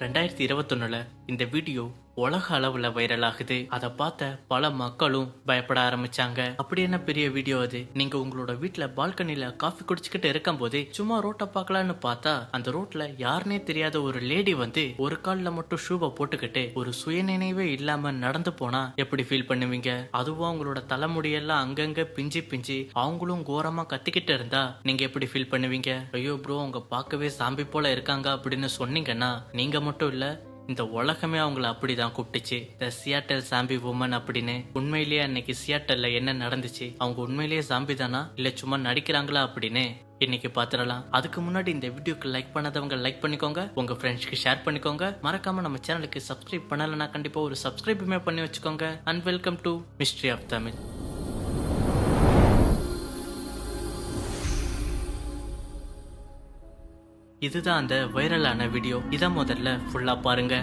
ரெண்டாயிரத்தி இருபத்தொன்னுல இந்த வீடியோ உலக அளவுல வைரல் ஆகுது. அதை பார்த்த பல மக்களும் பயப்பட ஆரம்பிச்சாங்க. அப்படி என்ன பெரிய வீடியோ அது? நீங்க உங்களோட வீட்டுல பால்கனில காஃபி குடிச்சுக்கிட்டு இருக்கும் போதே சும்மா ரோட்டை பார்க்கலான்னு பார்த்தா அந்த ரோட்ல யாருனே தெரியாத ஒரு லேடி வந்து ஒரு கால்ல மட்டும் ஷூவை போட்டுக்கிட்டு ஒரு சுயநினைவே இல்லாம நடந்து போனா எப்படி ஃபீல் பண்ணுவீங்க? அதுவும் அவங்களோட தலைமுடியெல்லாம் அங்கங்க பிஞ்சு பிஞ்சு அவங்களும் கோரமா கத்திக்கிட்டு இருந்தா நீங்க எப்படி ஃபீல் பண்ணுவீங்க? ஐயோ ப்ரோ அவங்க பார்க்கவே சாம்பி போல இருக்காங்க அப்படின்னு சொன்னீங்கன்னா நீங்க மட்டும் இல்ல இந்த உலகமே அவங்கள அப்படி தான் கூப்பிட்டுச்சு. த சியாட்டல் சாம்பி உமன் அப்படின்னு உண்மையிலேயே அன்னைக்கு சியாட்டல்ல என்ன நடந்துச்சு? அவங்க உண்மையிலேயே சாம்பி தானா? இல்ல சும்மா நடிக்கிறாங்களா அப்படின்னு? இன்னைக்கு பாத்திரலாம் அதுக்கு முன்னாடி இந்த வீடியோக்கு லைக் பண்ணாதவங்க லைக் பண்ணிக்கோங்க. உங்க ஃப்ரெண்ட்ஸ்க்கு ஷேர் பண்ணிக்கோங்க. மறக்காம நம்ம சேனலுக்கு சப்ஸ்கிரைப் பண்ணலைன்னா கண்டிப்பா ஒரு சப்ஸ்கிரைபுமே பண்ணி வச்சுக்கோங்க. And welcome to mystery of Tamil இதுதான் அந்த வைரலான வீடியோ இதை முதல்ல ஃபுல்லா பாருங்க.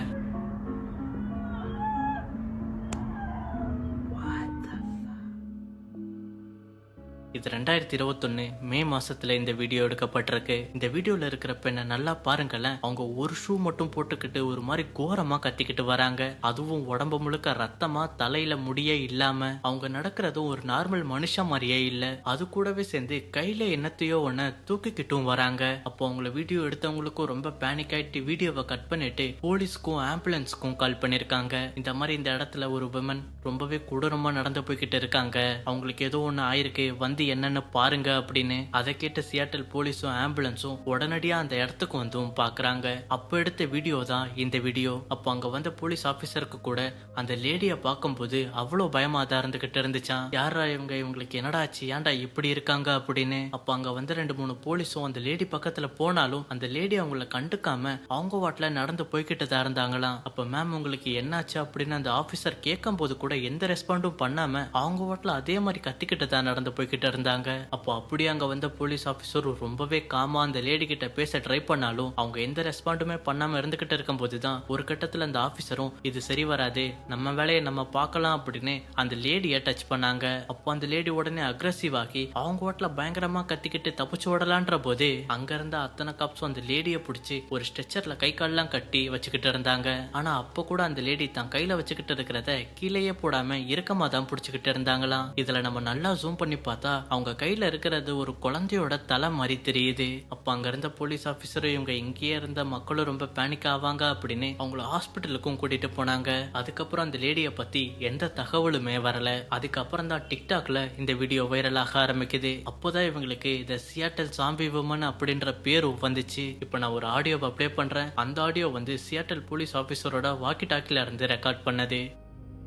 இது ரெண்டாயிரத்தி இருபத்தொன்னு மே மாசத்துல இந்த வீடியோ எடுக்கப்பட்டிருக்கு. இந்த வீடியோல இருக்கிற பெண்ணை நல்லா பாருங்களேன். அவங்க ஒரு ஷூ மட்டும் போட்டுக்கிட்டு ஒரு மாதிரி கோரமா கத்திக்கிட்டு வராங்க. அதுவும் உடம்பு முழுக்க ரத்தமா தலையில முடியே இல்லாம. அவங்க நடக்கிறதும் ஒரு நார்மல் மனுஷன் மாதிரியே இல்ல. அது கூடவே சேர்ந்து கையில என்னத்தையோ ஒன்ன தூக்கிக்கிட்டும் வராங்க. அப்போ அவங்கள வீடியோ எடுத்தவங்களுக்கும் ரொம்ப பேனிக் ஆயிட்டு வீடியோவை கட் பண்ணிட்டு போலீஸ்க்கும் ஆம்புலன்ஸ்க்கும் கால் பண்ணிருக்காங்க. இந்த மாதிரி இந்த இடத்துல ஒரு விமன் ரொம்பவே கொடூரமா நடந்து போய்கிட்டு இருக்காங்க. அவங்களுக்கு ஏதோ ஒன்னு ஆயிருக்கு வந்து என்னன்னு பாருங்க அப்படின்னு. அதை கேட்ட சியாட்டல் போலீஸும் ஆம்புலன்ஸும் உடனடியா அந்த இடத்துக்கு வந்தும் பாக்குறாங்க. அப்ப எடுத்த வீடியோ தான் இந்த வீடியோ அப்போ அங்க வந்த போலீஸ் ஆபீசருக்கு கூட அந்த லேடிய பார்க்கும்போது அவ்வளவு பயமா தான் இருந்துகிட்டு இருந்துச்சான் யாரா இவங்க? இவங்களுக்கு என்னடா ஆச்சு? ஏன்டா இப்படி இருக்காங்க? அப்படின்னு. அப்ப அங்க வந்து ரெண்டு மூணு போலீஸும் அந்த லேடி பக்கத்துல போனாலும் அந்த லேடி அவங்கள கண்டுக்காம அவங்க வாட்டில நடந்து போய்கிட்டு தான் இருந்தாங்களாம். அப்ப மேம் உங்களுக்கு என்னாச்சு? அப்படின்னு அந்த ஆபீசர் கேட்கும் போது கூட எந்த ரெஸ்பாண்டும் பண்ணாம அவங்க வாட்டில அதே மாதிரி கத்திக்கிட்டு தான் நடந்து போய்கிட்டு இருந்தாங்க. அப்போ அப்படியே அங்க வந்த போலீஸ் ஆபீசர் ரொம்பவே காமா அந்த லேடி கிட்ட பேச ட்ரை பண்ணாலும் அவங்க எந்த ரெஸ்பாண்டுமே பண்ணாம இருந்துகிட்டு இருக்கும் போதுதான் ஒரு கட்டத்துல அந்த ஆபீசரும் இது சரி வராது நம்ம வேலையை நம்ம பார்க்கலாம் அப்படின்னு அந்த லேடியை டச் பண்ணாங்க. அப்போ அந்த லேடி உடனே அக்ரஸிவ் ஆகி அவங்க ஓட்டல பயங்கரமா கத்திக்கிட்டு தப்பிச்சு ஓடலான்ற போது அங்க இருந்த அத்தனை காப்ஸும் அந்த லேடியை பிடிச்சி ஒரு ஸ்ட்ரெச்சர்ல கை கால்லாம் கட்டி வச்சுக்கிட்டு இருந்தாங்க. ஆனா அப்ப கூட அந்த லேடி தான் கையில வச்சுக்கிட்டு இருக்கிறத கீழேயே போடாம இறுக்கமா தான் பிடிச்சுக்கிட்டு இருந்தாங்களாம். இதுல நம்ம நல்லா ஜூம் பண்ணி பார்த்தா அவங்க கையில இருக்கிறது ஒரு குழந்தையோட தலை மாதிரி தெரியுது. அப்ப அங்க இருந்த போலீஸ் ஆபீசரும் இவங்க இங்கேயே இருந்த மக்களும் ரொம்ப பேனிக் ஆவாங்க அப்படின்னு அவங்கள ஹாஸ்பிட்டலுக்கும் கூட்டிட்டு போனாங்க. அதுக்கப்புறம் அந்த லேடிய பத்தி எந்த தகவலுமே வரல. அதுக்கப்புறம் தான் டிக்டாக்ல இந்த வீடியோ வைரலாக ஆரம்பிக்குது. அப்போதான் இவங்களுக்கு இந்த சியாட்டல் சாம்பி உமன் அப்படின்ற பேர் வந்துச்சு. இப்போ நான் ஒரு ஆடியோவை அப்ளே பண்றேன். அந்த ஆடியோ வந்து சியாட்டல் போலீஸ் ஆபீசரோட வாக்கி டாக்கில இருந்து ரெக்கார்ட் பண்ணது.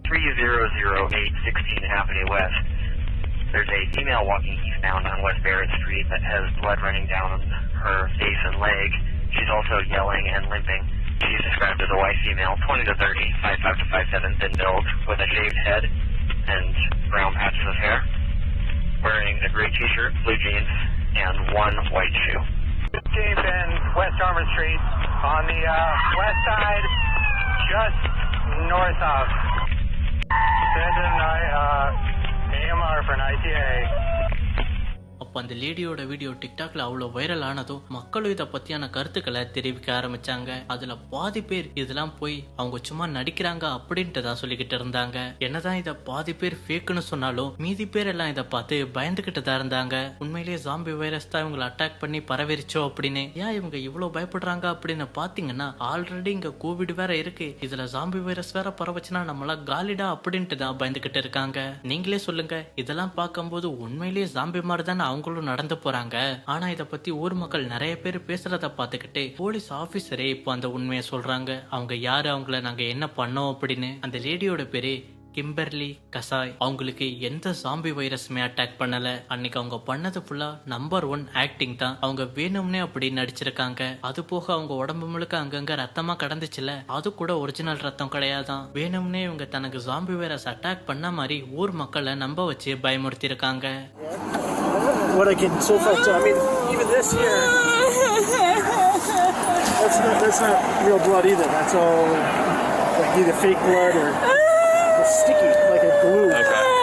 3008 16 Avenue West. There's a female walking eastbound on West Barrett Street that has blood running down her face and leg. She's also yelling and limping. She's described as a white female, 20 to 30, 5'5 to 5'7, thin build, with a shaved head and brown patches of hair, wearing a gray t-shirt, blue jeans, and one white shoe. 15th and West Armor Street on the uh, west side, just north of Sandon uh, AMR for an ITA. அப்போ அந்த லேடியோட video டிக்டாக்ல அவ்வளோ viral ஆனதும் மக்களும் இதை பத்தியான கருத்துக்களை தெரிவிக்க ஆரம்பிச்சாங்க. அதுல பாதி பேர் இதெல்லாம் போய் அவங்க சும்மா நடிக்கிறாங்க அப்படின்ட்டு தான் சொல்லிக்கிட்டு இருந்தாங்க. என்னதான் இதை பாதி பேர் ஃபேக்குன்னு சொன்னாலும் மீதி பேர் எல்லாம் இதை பார்த்து பயந்துகிட்டு தான் இருந்தாங்க. உண்மையிலேயே ஜாம்பி வைரஸ் தான் இவங்களை அட்டாக் பண்ணி பரவிருச்சோ அப்படின்னு. ஏன் இவங்க இவ்வளோ பயப்படுறாங்க அப்படின்னு பாத்தீங்கன்னா ஆல்ரெடி இங்க கோவிட் வேற இருக்கு. இதுல ஜாம்பி வைரஸ் வேற பரவச்சுன்னா நம்மள காலிடா அப்படின்ட்டு தான் பயந்துகிட்டு இருக்காங்க. நீங்களே சொல்லுங்க. இதெல்லாம் பார்க்கும்போது உண்மையிலேயே ஜாம்பி மாதிரி தானே அவங்க அவங்களும் நடந்து போறாங்க. ஆனா இத பத்தி ஊர் மக்கள் நிறைய பேர் பேசுறத பார்த்துக்கிட்டு போலீஸ் ஆபீசரே இப்போ அந்த உண்மையை சொல்றாங்க. அவங்க யாரு? அவங்கள நாங்க என்ன பண்ணோம் அப்படின்னு. அந்த லேடியோட பேரு கிம்பர்லி கசாய். அவங்களுக்கு எந்த சாம்பி வைரஸுமே அட்டாக் பண்ணல. அன்னைக்கு அவங்க பண்ணது ஃபுல்லா நம்பர் ஒன் ஆக்டிங் தான். அவங்க வேணும்னே அப்படி நடிச்சிருக்காங்க. அது போக அவங்க உடம்பு முழுக்க அங்கங்க ரத்தமா கடந்துச்சுல அது கூட ஒரிஜினல் ரத்தம் கிடையாதான். வேணும்னே இவங்க தனக்கு சாம்பி வைரஸ் அட்டாக் பண்ண மாதிரி ஊர் மக்களை நம்ப வச்சு பயமுறுத்தி இருக்காங்க what I can so far. I mean, even this year, that's not, that's not real blood either. That's all like either fake blood or sticky, like a glue.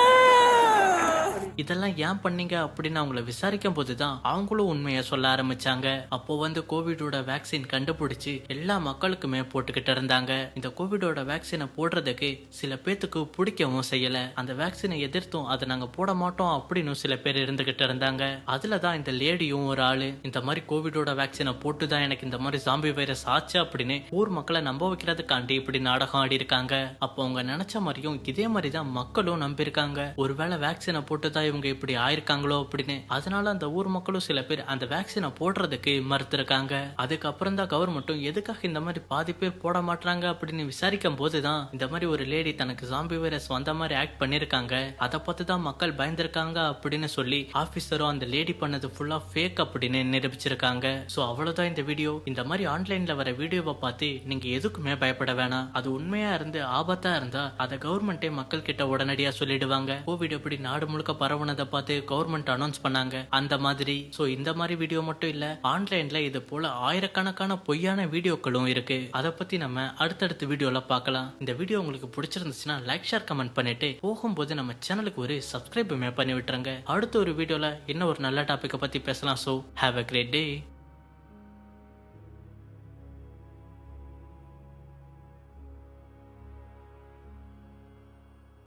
இதெல்லாம் ஏன் பண்ணீங்க அப்படின்னு அவங்கள விசாரிக்கும் போது தான் அவங்களும் உண்மையை சொல்ல ஆரம்பிச்சாங்க. அப்போ வந்து கோவிடோட வேக்சின் கண்டுபிடிச்சு எல்லா மக்களுக்குமே போட்டுக்கிட்டு இருந்தாங்க. இந்த கோவிடோட வேக்சினை போடுறதுக்கு சில பேத்துக்கு பிடிக்கவும் செய்யல. அந்த வேக்சினை எதிர்த்தும் அதை நாங்க போட மாட்டோம் அப்படின்னு சில பேர் இருந்துகிட்டு இருந்தாங்க. அதுல தான் இந்த லேடியும் ஒரு ஆளு. இந்த மாதிரி கோவிடோட வேக்சினை போட்டு தான் எனக்கு இந்த மாதிரி ஜாம்பி வைரஸ் ஆச்சு அப்படின்னு ஊர் மக்களை நம்ப வைக்கிறதுக்காண்டி இப்படி நாடகம் ஆடி இருக்காங்க அப்போ அவங்க நினைச்ச மாதிரியும் இதே மாதிரி தான் மக்களும் நம்பியிருக்காங்க. ஒருவேளை வேக்சினை போட்டு தான் இவங்க இப்படி ஆயிருக்காங்களோ அப்படின்னு. அதனால அந்த ஊர் மக்களும் சில பேர் அந்த வேக்சினை போடுறதுக்கு மறுத்திருக்காங்க. அதுக்கப்புறம் தான் கவர்மெண்ட்டும் எதுக்காக இந்த மாதிரி பாதி பேர் போட மாட்டாங்க அப்படின்னு விசாரிக்கும் போதுதான் இந்த மாதிரி ஒரு லேடி தனக்கு ஜாம்பி வைரஸ் வந்த மாதிரி ஆக்ட் பண்ணிருக்காங்க. அதை பார்த்து தான் மக்கள் பயந்திருக்காங்க அப்படின்னு சொல்லி ஆபீசரும் அந்த லேடி பண்ணது ஃபுல்லா ஃபேக் அப்படின்னு நிரூபிச்சிருக்காங்க. சோ அவ்வளவுதான் இந்த வீடியோ இந்த மாதிரி ஆன்லைன்ல வர வீடியோவை பார்த்து நீங்க எதுக்குமே பயப்பட வேணாம். அது உண்மையா இருந்து ஆபத்தா இருந்தா அதை கவர்மெண்டே மக்கள் கிட்ட உடனடியா சொல்லிடுவாங்க. கோவிட் எப்படி நாடு முழுக்க பரவுனதை பார்த்து கவர்மெண்ட் அனௌன்ஸ் பண்ணாங்க. அந்த மாதிரி. சோ இந்த மாதிரி வீடியோ மட்டும் இல்ல. ஆன்லைன்ல இது போல ஆயிரக்கணக்கான பொய்யான வீடியோக்களும் இருக்கு. அதை பத்தி நம்ம அடுத்தடுத்த வீடியோல பார்க்கலாம். இந்த வீடியோ உங்களுக்கு பிடிச்சிருந்துச்சுன்னா லைக் ஷேர் கமெண்ட் பண்ணிட்டு போகும்போது நம்ம சேனலுக்கு ஒரு சப்ஸ்கிரைபுமே பண்ணி விட்டுருங்க. அடுத்த ஒரு வீடியோல இன்னும் ஒரு நல்ல டாப்பிக்கை பத்தி பேசலாம். So have a great day